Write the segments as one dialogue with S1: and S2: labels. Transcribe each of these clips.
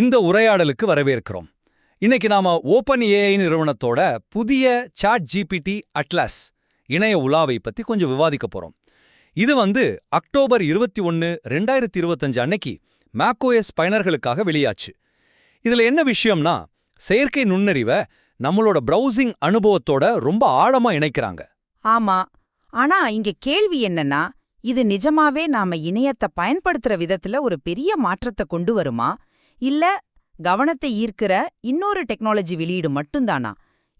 S1: இந்த உரையாடலுக்கு வரவேற்கிறோம். இன்னைக்கு நாம ஓப்பன் ஏஐ நிறுவனத்தோட புதிய சாட் ஜிபிடி அட்லாஸ் இணைய உலாவை பத்தி கொஞ்சம் விவாதிக்க போறோம். இது வந்து அக்டோபர் இருபத்தி ஒன்னு ரெண்டாயிரத்தி இருபத்தஞ்சு அன்னைக்கு மேக்கோஎஸ் பயனர்களுக்காக வெளியாச்சு. இதுல என்ன விஷயம்னா செயற்கை நுண்ணறிவை நம்மளோட ப்ரௌசிங் அனுபவத்தோட ரொம்ப ஆழமா இணைக்கிறாங்க.
S2: ஆமா. ஆனா இங்க கேள்வி என்னன்னா இது நிஜமாவே நாம இணையத்தை பயன்படுத்துற விதத்துல ஒரு பெரிய மாற்றத்தை கொண்டு வருமா? இல்ல கவனத்தை ஈர்க்கிற இன்னொரு டெக்னாலஜி வெளியீடு மட்டும்தானா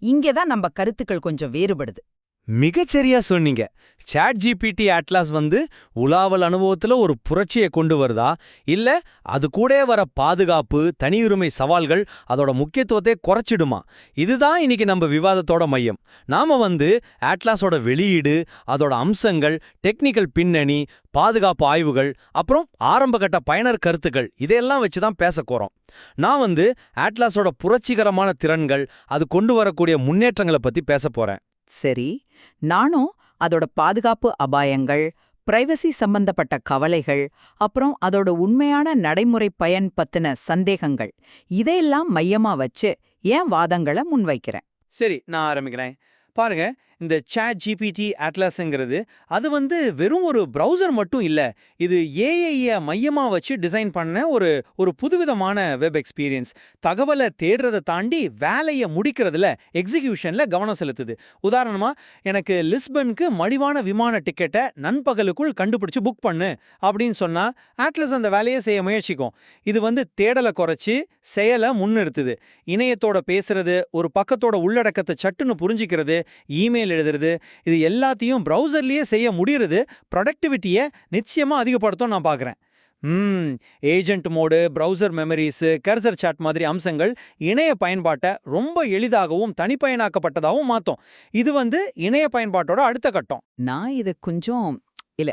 S2: இங்கதான் நம்ம கருத்துக்கள் கொஞ்சம் வேறுபடுது.
S1: மிகச்சரியா சொன்னீங்க. சாட் ஜிபிடி அட்லாஸ் வந்து உலாவல் அனுபவத்துல ஒரு புரட்சியை கொண்டு வருதா? இல்ல அது கூட வர பாதுகாப்பு தனியுரிமை சவால்கள் அதோட முக்கியத்துவத்தை குறைச்சிடுமா? இதுதான் இன்னைக்கு நம்ம விவாதத்தோட மையம். நாம வந்து அட்லாஸோட வெளியீடு அதோட அம்சங்கள் டெக்னிக்கல் பின்னணி பாதுகாப்பு ஆய்வுகள் அப்புறம் ஆரம்பகட்ட பயனர் கருத்துக்கள் இதையெல்லாம் வச்சு தான் பேசக்கோறோம் நான் வந்து அட்லாஸோட புரட்சிகரமான திறன்கள் அது கொண்டு வரக்கூடிய முன்னேற்றங்களை பத்தி பேச போறேன்.
S2: சரி. நானும் அதோட பாதுகாப்பு அபாயங்கள் பிரைவசி சம்பந்தப்பட்ட கவலைகள் அப்புறம் அதோட உண்மையான நடைமுறை பயன் பத்தின சந்தேகங்கள் இதையெல்லாம் மையமா வச்சு ஏன் வாதங்களை முன்வைக்கிறேன்.
S1: சரி நான் ஆரம்பிக்கிறேன். பாருங்க இந்த சாட் ஜிபிடி அட்லாஸ்ங்கிறது அது வந்து வெறும் ஒரு ப்ரௌசர் மட்டும் இல்லை. இது ஏஐயை மையமாக வச்சு டிசைன் பண்ண ஒரு ஒரு புதுவிதமான வெப் எக்ஸ்பீரியன்ஸ் தகவலை தேடுறதை தாண்டி வேலையை முடிக்கிறதுல எக்ஸிக்யூஷனில் கவனம் செலுத்துது. உதாரணமாக எனக்கு லிஸ்பனுக்கு மடிவான விமான டிக்கெட்டை நண்பகலுக்குள் கண்டுபிடிச்சு புக் பண்ணு அப்படின்னு சொன்னால் அட்லஸ் அந்த வேலையை செய்ய முயற்சிக்கும். இது வந்து தேடலை குறைச்சி செயலை முன்னிறுத்துது. இணையத்தோட பேசுறது ஒரு பக்கத்தோட உள்ளடக்கத்தை சட்டுன்னு புரிஞ்சிக்கிறது இமெயில் எழுதுறது. இது எல்லாத்தையும் ப்ரௌசர்லேயே செய்ய முடியறது ப்ரொடக்டிவிட்டியை நிச்சயமா அதிகப்படுத்தும் நான் பார்க்குறேன் ம் agent mode browser memories cursor chat மாதிரி அம்சங்கள் இணைய பயன்பாட்டை ரொம்ப எளிதாகவும் தனிப்பயனாக்கப்பட்டதாகவும் மாற்றும் இது வந்து இணைய பயன்பாட்டோட அடுத்த கட்டம்.
S3: நான் இத கொஞ்சம் இல்ல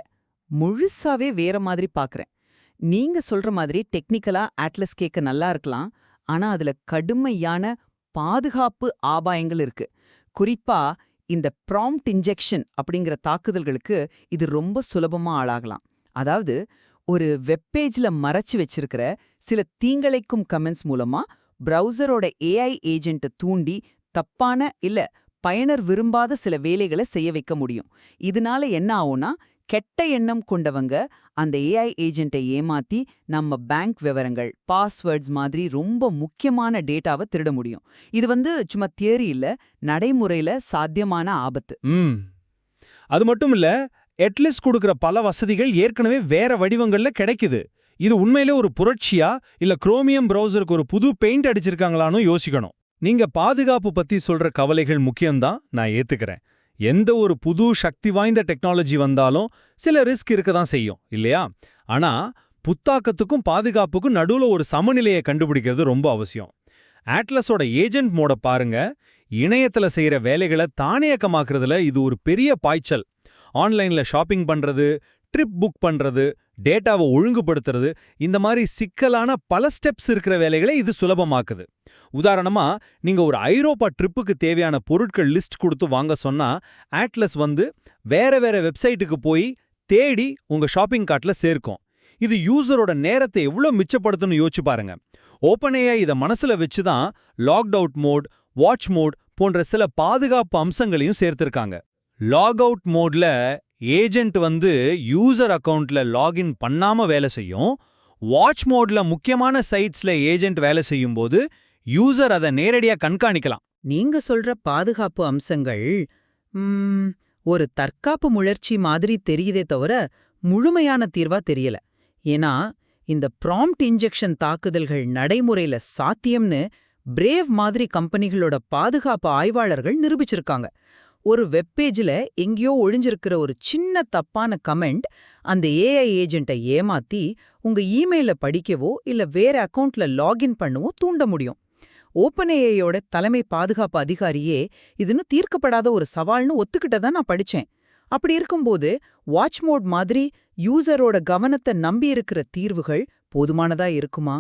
S3: முழுசாவே வேற மாதிரி பாக்குறேன். நீங்க சொல்ற மாதிரி டெக்னிக்கலா அட்லஸ் கேட்க நல்லா இருக்கலாம். ஆனா அதுல கடுமையான பாதுகாப்பு ஆபாயங்கள் இருக்கு. குறிப்பா இந்த ப்ராம்ப்ட் இன்ஜெக்ஷன் அப்படிங்கிற தாக்குதல்களுக்கு இது ரொம்ப சுலபமா ஆளாகலாம். அதாவது ஒரு வெப்பேஜ்ல மறைச்சு வச்சிருக்கிற சில தீங்களைக்கும் கமெண்ட்ஸ் மூலமா ப்ரௌசரோட ஏஐ ஏஜென்ட்டை தூண்டி தப்பான இல்ல பயனர் விரும்பாத சில வேலைகளை செய்ய வைக்க முடியும். இதனால என்ன ஆகும்னா கெட்ட எண்ணம் கொண்டவங்க அந்த ஏஐ ஏஜென்ட்டை ஏமாத்தி நம்ம பேங்க் விவரங்கள் பாஸ்வேர்ட்ஸ் மாதிரி ரொம்ப முக்கியமான டேட்டாவை திருட முடியும். இது வந்து சும்மா தியரி இல்ல நடைமுறையில சாத்தியமான ஆபத்து.
S1: ம். அது மட்டும் இல்ல எட்லிஸ் கொடுக்குற பல வசதிகள் ஏற்கனவே வேற வடிவங்கள்ல கிடைக்குது. இது உண்மையிலே ஒரு புரட்சியா இல்ல குரோமியம் ப்ரௌசருக்கு ஒரு புது பெயிண்ட் அடிச்சிருக்காங்களான்னு யோசிக்கணும். நீங்க பாதுகாப்பு பத்தி சொல்ற கவலைகள் முக்கியம்தான் நான் ஏத்துக்கிறேன். எந்த ஒரு புது சக்தி வாய்ந்த டெக்னாலஜி வந்தாலும் சில ரிஸ்க் இருக்க தான் செய்யும் இல்லையா? ஆனா புத்தாக்கத்துக்கும் பாதுகாப்புக்கும் நடுவுல ஒரு சமநிலையை கண்டுபிடிக்கிறது ரொம்ப அவசியம். ஆட்லஸோட ஏஜென்ட் மோட பாருங்க. இணையத்துல செய்யற வேலைகளை தானியக்கமாக்குறதுல இது ஒரு பெரிய பாய்ச்சல். ஆன்லைன்ல ஷாப்பிங் பண்றது ட்ரிப் புக் பண்றது டேட்டாவை ஒழுங்குபடுத்துறது இந்த மாதிரி சிக்கலான பல ஸ்டெப்ஸ் இருக்கிற வேலைகளை இது சுலபமாக்குது. உதாரணமா நீங்க ஒரு ஐரோப்பா ட்ரிப்புக்கு தேவையான பொருட்கள் லிஸ்ட் கொடுத்து வாங்க சொன்னா ஆட்லஸ் வந்து வேற வேற வெப்சைட்டுக்கு போய் தேடி உங்க ஷாப்பிங் கார்ட்ல சேர்க்கும். இது யூசரோட நேரத்தை எவ்வளோ மிச்சப்படுத்தணும்னு யோசிச்சு பாருங்க. ஓப்பனேயா இதை மனசுல வச்சு தான் locked out mode watch mode போன்ற சில பாதுகாப்பு அம்சங்களையும் சேர்த்திருக்காங்க. லாக் அவுட் மோட்ல ஏஜென்ட் வந்து யூசர் அக்கவுண்ட்ல லாகின் பண்ணாம வேலை செய்யும். வாட்ச் மோட்ல முக்கியமான சைட்ஸ்ல ஏஜென்ட் வேலை செய்யும் போது யூசர் அதை நேரடியா கண்காணிக்கலாம்.
S3: நீங்க சொல்ற பாதுகாப்பு அம்சங்கள் ஒரு தற்காப்பு முயற்சி மாதிரி தெரியுதே தவிர முழுமையான தீர்வா தெரியல. ஏன்னா இந்த ப்ராம்ப்ட் இன்ஜெக்ஷன் தாக்குதல்கள் நடைமுறையில சாத்தியம்னு பிரேவ் மாதிரி கம்பெனிகளோட பாதுகாப்பு ஆய்வாளர்கள் நிரூபிச்சிருக்காங்க. ஒரு வெப்பேஜில் எங்கேயோ ஒழிஞ்சிருக்கிற ஒரு சின்ன தப்பான கமெண்ட் அந்த ஏஐ ஏஜென்ட்டை ஏமாத்தி உங்க இமெயில படிக்கவோ இல்ல வேற அக்கவுண்ட்ல லாகின் பண்ணவோ தூண்ட முடியும். ஓப்பன் ஏஐயோட தலைமை பாதுகாப்பு அதிகாரியே இதுன்னு தீர்க்கப்படாத ஒரு சவால்னு ஒத்துக்கிட்டதா நான் படிச்சேன். அப்படி இருக்கும்போது வாட்ச் மோட் மாதிரி யூசரோட கவனத்தை நம்பி இருக்கிற தீர்வுகள் போதுமானதா இருக்குமா?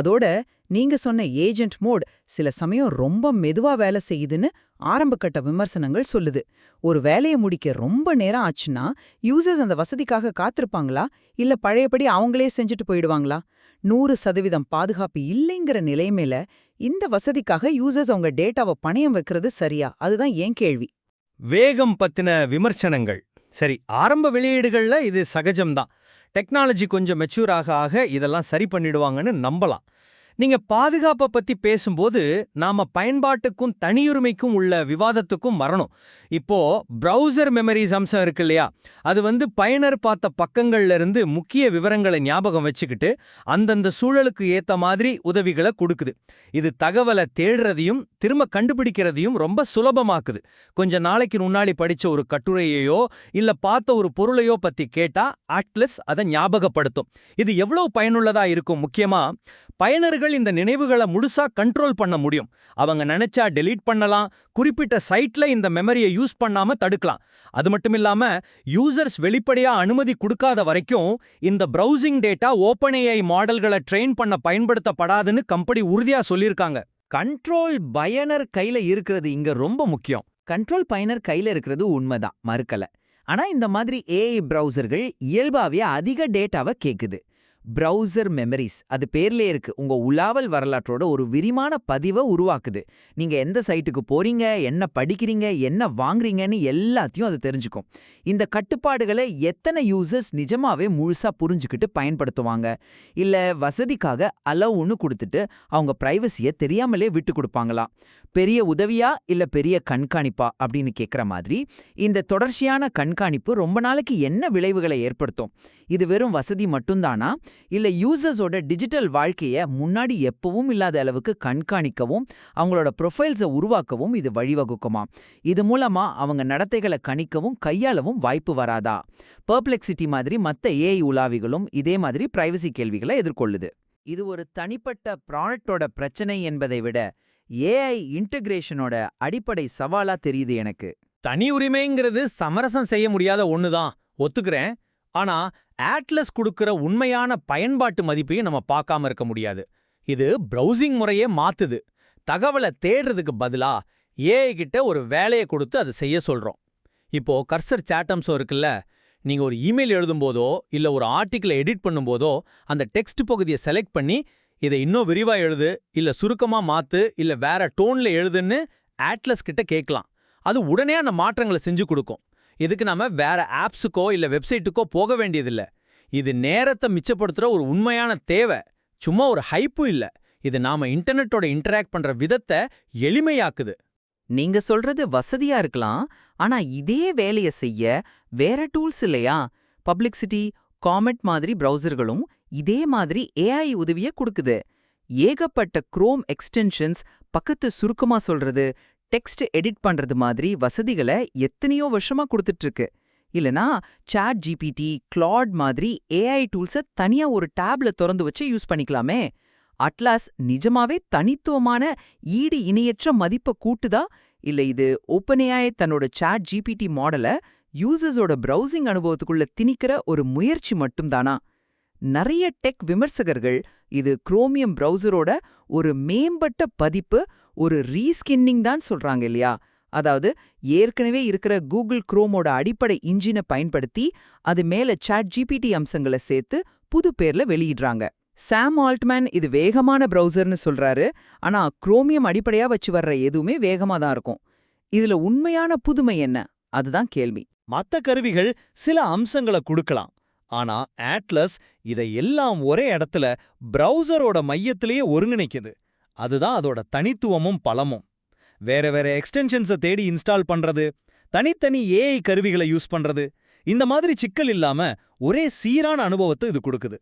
S3: அதோட நீங்க சொன்ன ஏஜென்ட் மோட் சில சமயம் ரொம்ப மெதுவா வேலை செய்யுதுன்னு ஆரம்பக்கட்ட விமர்சனங்கள் சொல்லுது. ஒரு வேலையை முடிக்க ரொம்ப நேரம் ஆச்சுன்னா யூசர்ஸ் அந்த வசதிக்காக காத்திருப்பாங்களா? இல்ல பழையபடி அவங்களே செஞ்சுட்டு போயிடுவாங்களா?
S4: நூறு சதவீதம் பாதுகாப்பு இல்லைங்கிற நிலைமையில இந்த வசதிக்காக யூசர்ஸ் அவங்க டேட்டாவை பணயம் வைக்கிறது சரியா? அதுதான் ஏன் கேள்வி.
S1: வேகம் பத்தின விமர்சனங்கள். சரி ஆரம்ப வெளியீடுகள்ல இது சகஜம்தான். டெக்னாலஜி கொஞ்சம் மெச்சூர் ஆக ஆக இதெல்லாம் சரி பண்ணிடுவாங்கன்னு நம்பலாம். நீங்க பாதுகாப்பை பத்தி பேசும்போது நாம பயன்பாட்டுக்கும் தனியுரிமைக்கும் உள்ள விவாதத்துக்கும் வரணும். இப்போ ப்ரௌசர் மெமரிஸ் அம்சம் இருக்கு இல்லையா? அது வந்து பயனர் பார்த்த பக்கங்கள்ல இருந்து முக்கிய விவரங்களை ஞாபகம் வச்சுக்கிட்டு அந்தந்த சூழலுக்கு ஏத்த மாதிரி உதவிகளை கொடுக்குது. இது தகவலை தேடுறதையும் திரும்ப கண்டுபிடிக்கிறதையும் ரொம்ப சுலபமாக்குது. கொஞ்ச நாளைக்கு முன்னாடி படிச்ச ஒரு கட்டுரையையோ இல்ல பார்த்த ஒரு பொருளையோ பத்தி கேட்டா ஆட்லஸ் அதை ஞாபகப்படுத்தும். இது எவ்வளவு பயனுள்ளதா இருக்கும்? முக்கியமா பயனர்கள் இந்த நினைவுகளை முழுசா கண்ட்ரோல் பண்ண முடியும். அவங்க நினைச்சா டெலீட் பண்ணலாம். குறிப்பிட்ட சைட்ல இந்த மெமரியை யூஸ் பண்ணாம தடுக்கலாம். அது மட்டும் இல்லாம யூசர்ஸ் வெளிப்படையா அனுமதி கொடுக்காத வரைக்கும் இந்த ப்ரௌசிங் டேட்டா ஓப்பன் மாடல்களை ட்ரெயின் பண்ண பயன்படுத்தப்படாதுன்னு கம்பெனி உறுதியா சொல்லியிருக்காங்க. கண்ட்ரோல் பயனர் கையில இருக்கிறது இங்க ரொம்ப முக்கியம்.
S3: கண்ட்ரோல் பயனர் கையில இருக்கிறது உண்மைதான் மறுக்கல. ஆனா இந்த மாதிரி ஏஐ ப்ரௌசர்கள் இயல்பாவே அதிக டேட்டாவை கேக்குது. ப்ரௌசர் மெமரிஸ் அது பேர்லே இருக்கு. உங்க உலாவல் வரலாற்றோட ஒரு விரிமான பதிவை உருவாக்குது. நீங்க எந்த சைட்டுக்கு போறீங்க என்ன படிக்கிறீங்க என்ன வாங்குறீங்கன்னு எல்லாத்தையும் அது தெரிஞ்சுக்கும். இந்த கட்டுப்பாடுகளை எத்தனை யூசர்ஸ் நிஜமாவே முழுசா புரிஞ்சுக்கிட்டு பயன்படுத்துவாங்க? இல்ல வசதிக்காக அலவுன்னு கொடுத்துட்டு அவங்க பிரைவசியை தெரியாமலே விட்டு கொடுப்பாங்களா? பெரிய உதவியா இல்ல பெரிய கண்காணிப்பா? அப்படின்னு கேக்குற மாதிரி இந்த தொடர்ச்சியான கண்காணிப்பு ரொம்ப நாளைக்கு என்ன விளைவுகளை ஏற்படுத்தும்? இது வெறும் வசதி மட்டும்தானா? இல்ல யூசர்ஸோட டிஜிட்டல் வாழ்க்கைய முன்னாடி எப்பவும் இல்லாத அளவுக்கு கண்காணிக்கவும் அவங்களோட ப்ரொஃபைல்ஸை உருவாக்கவும் இது வழிவகுக்குமா? இது மூலமா அவங்க நடத்தைகளை கணிக்கவும் கையாளவும் வாய்ப்பு வராதா? பர்ப்ளெக்சிட்டி மாதிரி மத்த ஏஐ உலாவிகளும் இதே மாதிரி பிரைவசி கேள்விகளை எதிர்கொள்ளுது. இது ஒரு தனிப்பட்ட ப்ராடக்டோட பிரச்சனை என்பதை விட ஏஐ இன்டகிரேஷனோட அடிப்படை சவாலா தெரியுது எனக்கு.
S1: தனி உரிமைங்கிறது சமரசம் செய்ய முடியாத ஒண்ணுதான். ஒத்துக்கிறேன். ஆனா ஆட்லஸ் கொடுக்கிற உண்மையான பயன்பாட்டு மதிப்பையும் நம்ம பார்க்காம இருக்க முடியாது. இது ப்ரௌசிங் முறையே மாத்துது. தகவலை தேடுறதுக்கு பதிலா ஏஐ கிட்ட ஒரு வேலையை கொடுத்து அதை செய்ய சொல்றோம். இப்போ கர்சர் சாட்டம்ஸோ இருக்குல்ல நீங்க ஒரு இமெயில் எழுதும்போதோ இல்ல ஒரு ஆர்டிக்கிளை எடிட் பண்ணும்போதோ அந்த டெக்ஸ்ட் பகுதியை செலக்ட் பண்ணி இதை இன்னும் விரிவா எழுது இல்ல சுருக்கமா மாத்து இல்ல வேற டோன்ல எழுதுன்னு ஆட்லஸ் கிட்ட கேட்கலாம். அது உடனே அந்த மாற்றங்களை செஞ்சு கொடுக்கும். இதுக்கு நாம வேற ஆப்ஸுக்கோ இல்ல வெப்சைட்டுக்கோ போக வேண்டியதில்ல. இது நேரத்தை மிச்சப்படுத்துற ஒரு உண்மையான தேவை. சும்மா ஒரு ஹைப்பும் இல்ல. இது நாம இன்டர்நெட்டோட இன்டராக்ட் பண்ற விதத்தை எளிமையாக்குது.
S3: நீங்க சொல்றது வசதியா இருக்கலாம். ஆனா இதே வேலைய செய்ய வேற டூல்ஸ் இல்லையா? பப்ளிக்சிட்டி காமெட் மாதிரி ப்ரௌசர்களும் இதே மாதிரி ஏஐ உதவிய கொடுக்குது. ஏகப்பட்ட குரோம் எக்ஸ்டென்ஷன்ஸ் பக்கத்து சுருக்கமா சொல்றது டெக்ஸ்ட் எடிட் பண்றது மாதிரி வசதிகளை எத்தனையோ வருஷமா கொடுத்துட்டு இருக்கு இல்லனா சாட் ஜிபிடி கிளாட் மாதிரி ஏஐ டூல்ஸை தனியா ஒரு டேப்ல திறந்து வச்சு யூஸ் பண்ணிக்கலாமே. அட்லாஸ் நிஜமாவே தனித்துவமான ஈடு இணையற்ற மதிப்பை கூட்டுதா? இல்ல இது ஓப்பனேயாய தன்னோட சாட் ஜிபிடி மாடலை யூசர்ஸோட ப்ரௌசிங் அனுபவத்துக்குள்ள திணிக்கிற ஒரு முயற்சி மட்டும்தானா? நிறைய டெக் விமர்சகர்கள் இது குரோமியம் ப்ரௌசரோட ஒரு மேம்பட்ட பதிப்பு ஒரு ரீஸ்கின்னிங் தான் சொல்றாங்க இல்லையா? அதாவது ஏற்கனவே இருக்கிற கூகுள் குரோமோட அடிப்படை இன்ஜினை பயன்படுத்தி அது மேல சாட் ஜிபிடி அம்சங்களை சேர்த்து புது பேர்ல வெளியிடுறாங்க. சாம் ஆல்ட்மேன் இது வேகமான ப்ரௌசர்னு சொல்றாரு. ஆனா குரோமியம் அடிப்படையா வச்சு வர்ற எதுவுமே வேகமா தான் இருக்கும். இதுல உண்மையான புதுமை என்ன? அதுதான் கேள்வி.
S1: மத்த கருவிகள் சில அம்சங்களை கொடுக்கலாம். ஆனா ஆட்லஸ் இதை எல்லாம் ஒரே இடத்துல ப்ரௌசரோட மையத்திலேயே ஒருங்கிணைக்குது. அதுதான் அதோட தனித்துவமும் பலமும். வேற வேற எக்ஸ்டென்ஷன்ஸை தேடி இன்ஸ்டால் பண்றது தனித்தனி ஏஐ கருவிகளை யூஸ் பண்றது இந்த மாதிரி சிக்கல் இல்லாம ஒரே சீரான அனுபவத்தை இது கொடுக்குது.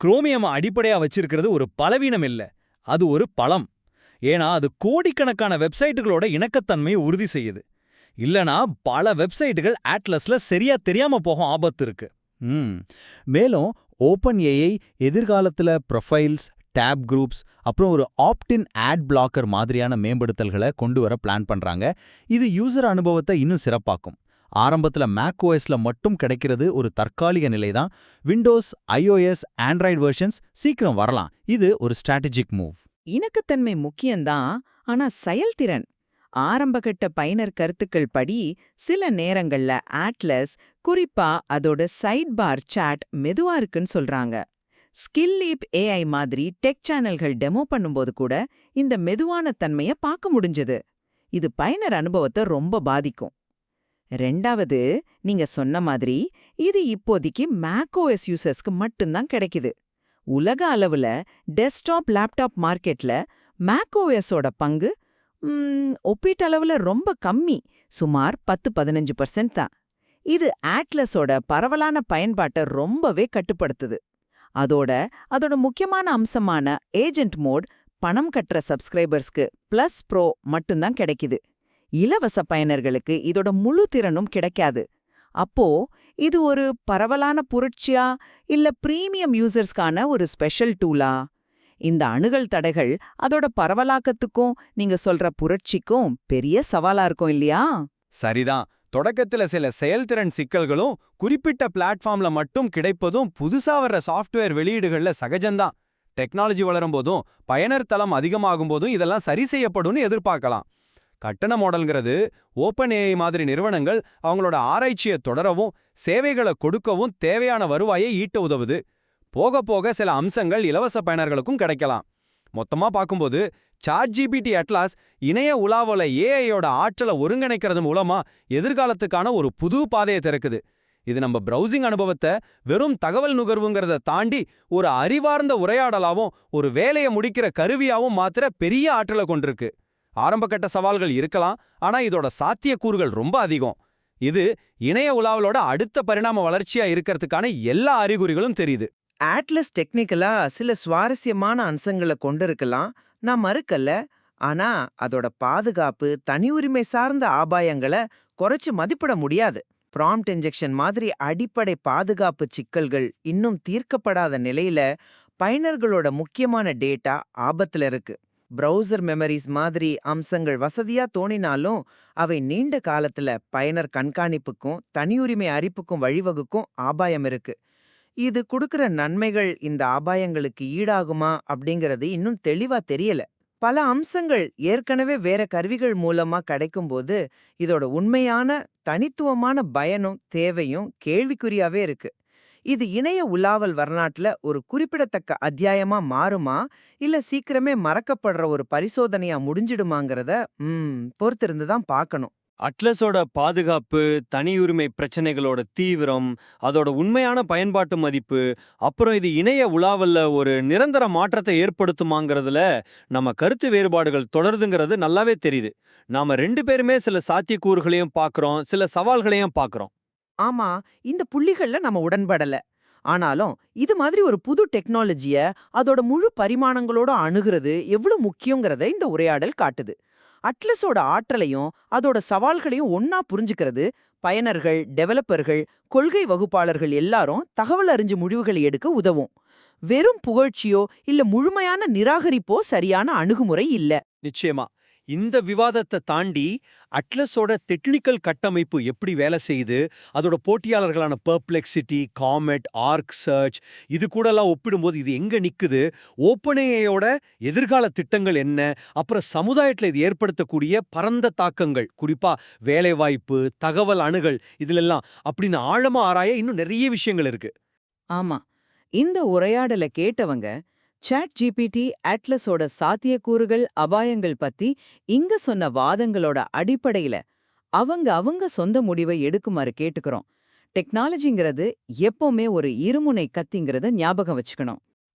S1: குரோமியம் அடிப்படையா வச்சிருக்கிறது ஒரு பலவீனம் இல்ல அது ஒரு பலம். ஏன்னா அது கோடிக்கணக்கான வெப்சைட்டுகளோட இணக்கத்தன்மையை உறுதி செய்யுது. இல்லனா பல வெப்சைட்டுகள் ஆட்லஸ்ல சரியா தெரியாம போகும் ஆபத்து இருக்கு. மேலும் ஓப்பன் ஏஐ எதிர்காலத்துல ப்ரொஃபைல்ஸ் டேப் குரூப்ஸ் அப்புறம் ஒரு ஆப்டின் ஆட் பிளாக்கர் மாதிரியான மேம்படுத்தல்களை கொண்டு வர பிளான் பண்றாங்க. இது யூசர் அனுபவத்தை இன்னும் சிறப்பாக்கும். ஆரம்பத்துல மேக் ஓஎஸில் மட்டும் கிடைக்கிறது ஒரு தற்காலிக நிலை தான் விண்டோஸ் ஐஓஎஸ் ஆண்ட்ராய்டு வெர்ஷன்ஸ் சீக்கிரம் வரலாம். இது ஒரு ஸ்ட்ராட்டஜிக் மூவ்
S4: இணக்கத்தன்மை முக்கியம்தான் ஆனா செயல்திறன். ஆரம்பகட்ட பயனர் கருத்துக்கள் படி சில நேரங்கள்ல ஆட்லஸ் குறிப்பா அதோட சைட் பார் சாட் மெதுவா இருக்குன்னு சொல்றாங்க.
S3: ஸ்கில் லீப் ஏஐ மாதிரி டெக் சேனல்கள் டெமோ பண்ணும்போது கூட இந்த மெதுவான தன்மைய பார்க்க முடிஞ்சது. இது பயனர் அனுபவத்தை ரொம்ப பாதிக்கும். ரெண்டாவது நீங்க சொன்ன மாதிரி இது இப்போதைக்கு மேக்ஓஎஸ் யூசர்ஸ்க்கு மட்டும்தான் கிடைக்குது. உலக அளவுல டெஸ்க்டாப் லேப்டாப் மார்க்கெட்ல மேக்ஓஎஸோட பங்கு ஒப்பீட்டளவுல ரொம்ப கம்மி சுமார் பத்து பதினஞ்சு பர்சன்ட் தான். இது ஆட்லஸோட பரவலான பயன்பாட்டை ரொம்பவே கட்டுப்படுத்துது. அதோட அதோட முக்கியமான அம்சமான ஏஜென்ட் மோட் பணம் கட்டுற சப்ஸ்கிரைபர்ஸ்க்கு பிளஸ் ப்ரோ மட்டும்தான் கிடைக்குது. இலவச பயனர்களுக்கு இதோட முழு திறனும் கிடைக்காது. அப்போ இது ஒரு பரவலான புரட்சியா இல்ல பிரீமியம் யூசர்ஸ்க்கான ஒரு ஸ்பெஷல் டூலா இந்த அணுகல் தடைகள் அதோட பரவலாக்கத்துக்கும் நீங்க சொல்ற புரட்சிக்கும் பெரிய சவாலா இருக்கும் இல்லையா?
S1: சரிதான். தொடக்கத்துல சில செயல்திறன் சிக்கல்களும் குறிப்பிட்ட பிளாட்ஃபார்ம்ல மட்டும் கிடைப்பதும் புதுசா வர்ற சாஃப்ட்வேர் வெளியீடுகள்ல சகஜம்தான். டெக்னாலஜி வளரும்போதும் பயனர் தளம் அதிகமாகும் போதும் இதெல்லாம் சரி செய்யப்படும்னு எதிர்பார்க்கலாம். கட்டண மாடல்ங்கிறது ஓப்பன் ஏஐ மாதிரி நிறுவனங்கள் அவங்களோட ஆராய்ச்சியை தொடரவும் சேவைகளை கொடுக்கவும் தேவையான வருவாயை ஈட்ட உதவுது. போக போக சில அம்சங்கள் இலவச பயனர்களுக்கும் கிடைக்கலாம். மொத்தமா பார்க்கும்போது சாட் ஜிபிடி அட்லாஸ் இணைய உலாவல ஏஐயோட ஆற்றலை ஒருங்கிணைக்கிறது மூலமா எதிர்காலத்துக்கான ஒரு புது பாதையை திறக்குது. இது நம்ம ப்ரௌசிங் அனுபவத்தை வெறும் தகவல் நுகர்வுங்கிறத தாண்டி ஒரு அறிவார்ந்த உரையாடலாவும் ஒரு வேலையை முடிக்கிற கருவியாவும் மாத்திர பெரிய ஆற்றலை கொண்டிருக்கு. ஆரம்பகட்ட சவால்கள் இருக்கலாம் ஆனா இதோட சாத்தியக்கூறுகள் ரொம்ப அதிகம். இது இணைய உலாவலோட அடுத்த பரிணாம வளர்ச்சியா இருக்கிறதுக்கான எல்லா அறிகுறிகளும் தெரியுது.
S5: ஆட்லஸ் டெக்னிக்கலா சில சுவாரஸ்யமான அம்சங்களை கொண்டிருக்கலாம். நான் மறுக்கல. ஆனா அதோட பாதுகாப்பு தனி உரிமை சார்ந்த ஆபாயங்களை குறைச்சு மதிப்பிட முடியாது. ப்ராம்ப்ட் இன்ஜெக்ஷன் மாதிரி அடிப்படை பாதுகாப்பு சிக்கல்கள் இன்னும் தீர்க்கப்படாத நிலையில பயனர்களோட முக்கியமான டேட்டா ஆபத்துல இருக்கு. ப்ரௌசர் மெமரிஸ் மாதிரி அம்சங்கள் வசதியா தோணினாலும் அவை நீண்ட காலத்துல பயனர் கண்காணிப்புக்கும் தனியுரிமை அரிப்புக்கும் வழிவகுக்கும் ஆபாயம் இருக்கு. இது கொடுக்கிற நன்மைகள் இந்த அபாயங்களுக்கு ஈடாகுமா அப்படிங்கறது இன்னும் தெளிவா தெரியல. பல அம்சங்கள் ஏற்கனவே வேற கருவிகள் மூலமா கிடைக்கும்போது இதோட உண்மையான தனித்துவமான பயனும் தேவையும் கேள்விக்குறியாவே இருக்கு. இது இணைய உலாவல் வரலாற்றுல ஒரு குறிப்பிடத்தக்க அத்தியாயமா மாறுமா? இல்ல சீக்கிரமே மறக்கப்படுற ஒரு பரிசோதனையா முடிஞ்சிடுமாங்கிறத ம் பொறுத்திருந்து தான் பார்க்கணும்.
S6: அட்லஸோட பாதுகாப்பு தனியுரிமை பிரச்சனைகளோட தீவிரம் அதோட உண்மையான பயன்பாட்டு மதிப்பு அப்புறம் இது இணைய உலாவல்ல ஒரு நிரந்தர மாற்றத்தை ஏற்படுத்துமாங்கிறதுல நம்ம கருத்து வேறுபாடுகள் தொடருதுங்கிறது நல்லாவே தெரியுது. நாம ரெண்டு பேருமே சில சாத்தியக்கூறுகளையும் பார்க்குறோம் சில சவால்களையும் பார்க்குறோம்
S5: ஆமா இந்த புள்ளிகள்ல நம்ம உடன்படல. ஆனாலும் இது மாதிரி ஒரு புது டெக்னாலஜிய அதோட முழு பரிமாணங்களோட அணுகிறது எவ்வளவு முக்கியங்கிறத இந்த உரையாடல் காட்டுது. அட்லஸோட ஆற்றலையும் அதோட சவால்களையும் ஒன்னா புரிஞ்சுக்கிறது பயனர்கள் டெவலப்பர்கள் கொள்கை வகுப்பாளர்கள் எல்லாரும் தகவல் அறிஞ்சு முடிவுகளை எடுக்க உதவும். வெறும் புகழ்ச்சியோ இல்ல முழுமையான நிராகரிப்போ சரியான அணுகுமுறை இல்ல.
S6: நிச்சயமா. இந்த விவாதத்தை தாண்டி அட்லஸோட டெக்னிக்கல் கட்டமைப்பு எப்படி வேலை செய்யுது அதோட போட்டியாளர்களான பர்ப்ளெக்சிட்டி காமெட் ஆர்க் சர்ச் இது கூடலாம் ஒப்பிடும்போது இது எங்க நிக்குது ஓப்பனேயோட எதிர்கால திட்டங்கள் என்ன அப்புறம் சமுதாயத்துல இது ஏற்படுத்தக்கூடிய பரந்த தாக்கங்கள் குறிப்பா வேலைவாய்ப்பு தகவல் அணுகல் இதிலெல்லாம் அப்படின்னு ஆழமா ஆராய இன்னும் நிறைய விஷயங்கள் இருக்கு.
S3: ஆமா இந்த உரையாடலை கேட்டவங்க சாட் ஜிபிடி அட்லஸோட சாத்தியக்கூறுகள் அபாயங்கள் பத்தி இங்க சொன்ன வாதங்களோட அடிப்படையில அவங்க அவங்க சொந்த முடிவை எடுக்குமாறு கேட்டுக்கிறோம். டெக்னாலஜிங்கிறது எப்பவுமே ஒரு இருமுனை கத்திங்கிறத ஞாபகம் வச்சுக்கணும்.